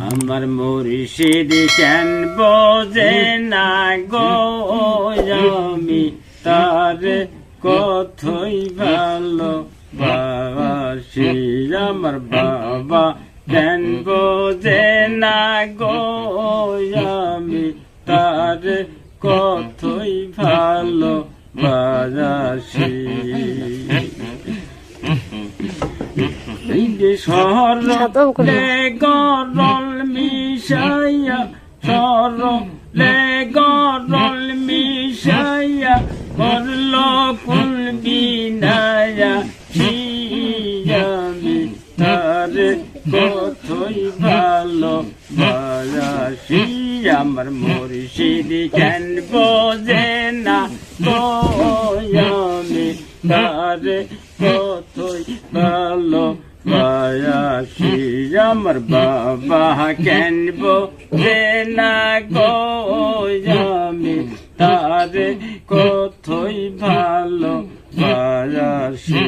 আমার মুর্শিদ কেন বোঝে না গো? আমি তার কথই ভালো বাবাসি আমার বাবা কেন বোঝে না গো? আমি তার কথই ভালো বাজাসি করে গরল মিশাইয়া সরলে গরল মিশাইয়া করল কুল বিনায়া আমি তার কতই ভালো বাজাসি আমার মুর্শিদ কেন বোঝে না? আমি তার কতই ভালো বায়াসি আমার বাবা কেন বোঝে না গো? আমি তার কতই ভালো বায়াসি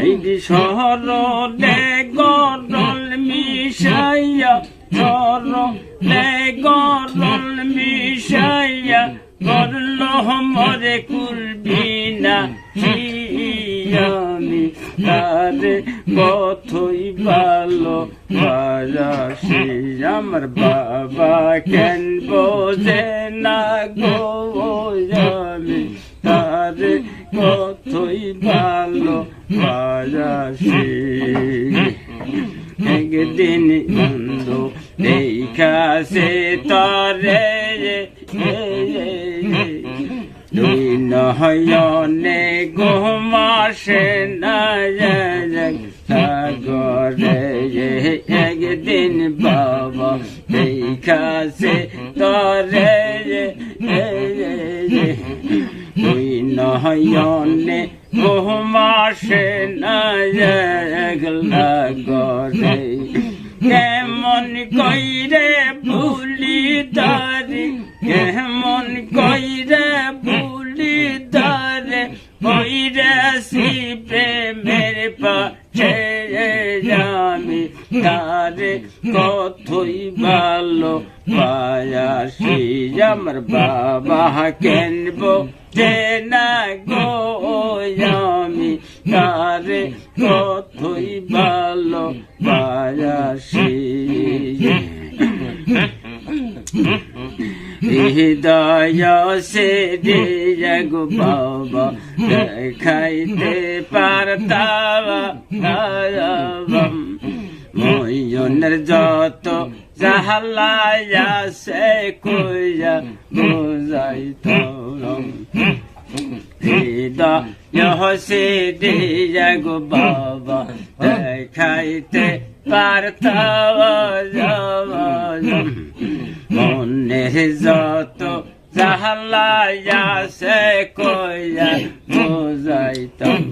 এই শহরে গরল মিশাইয়া শহরে গরল মিশাইয়া করল মরে কুলবি না তার কতই ভালো বাজাসি আমার বাবা কেন বোঝে না গো আমি তার কতই ভালো বাজাসি একদিন বন্ধু দেখাছে তরে দুই নহয়নে ঘুমাসে না সাগরে একদিন বাবা দেখাছে তরে দুই নহয়নে ঘুমাসে না গরে কেমন কইরে ভুলি দারি কেমন আমি তারে কথই ভালো পায়াসি। আমার বাবা কেনব যে না গো, আমি তারে কথই ভালো পায়াসি। হৃদয় সে গো বাবা দেখাইতে পারতাম ময়নের যত জাহালায়া সে কইয়া বোঝাইতাম হৃদয় সে গো বাবা দেখাইতে পারতাম মনের যত জাহালায়া সে কইয়া বোঝাইতাম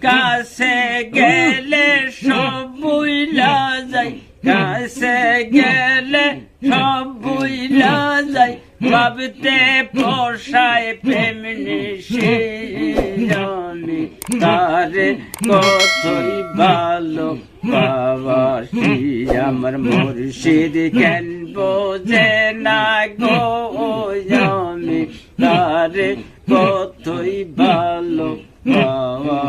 কাছে গেলে সব বুইলা যাই কাছে গেলে সব বুইলা যাই ভাবতে পোষায় প্রেমনি সে জানি তারে কতই ভালো বাবা আমার মুর্শিদ কেন বোঝে না গো আমি? তারে কতই ভালো বাবা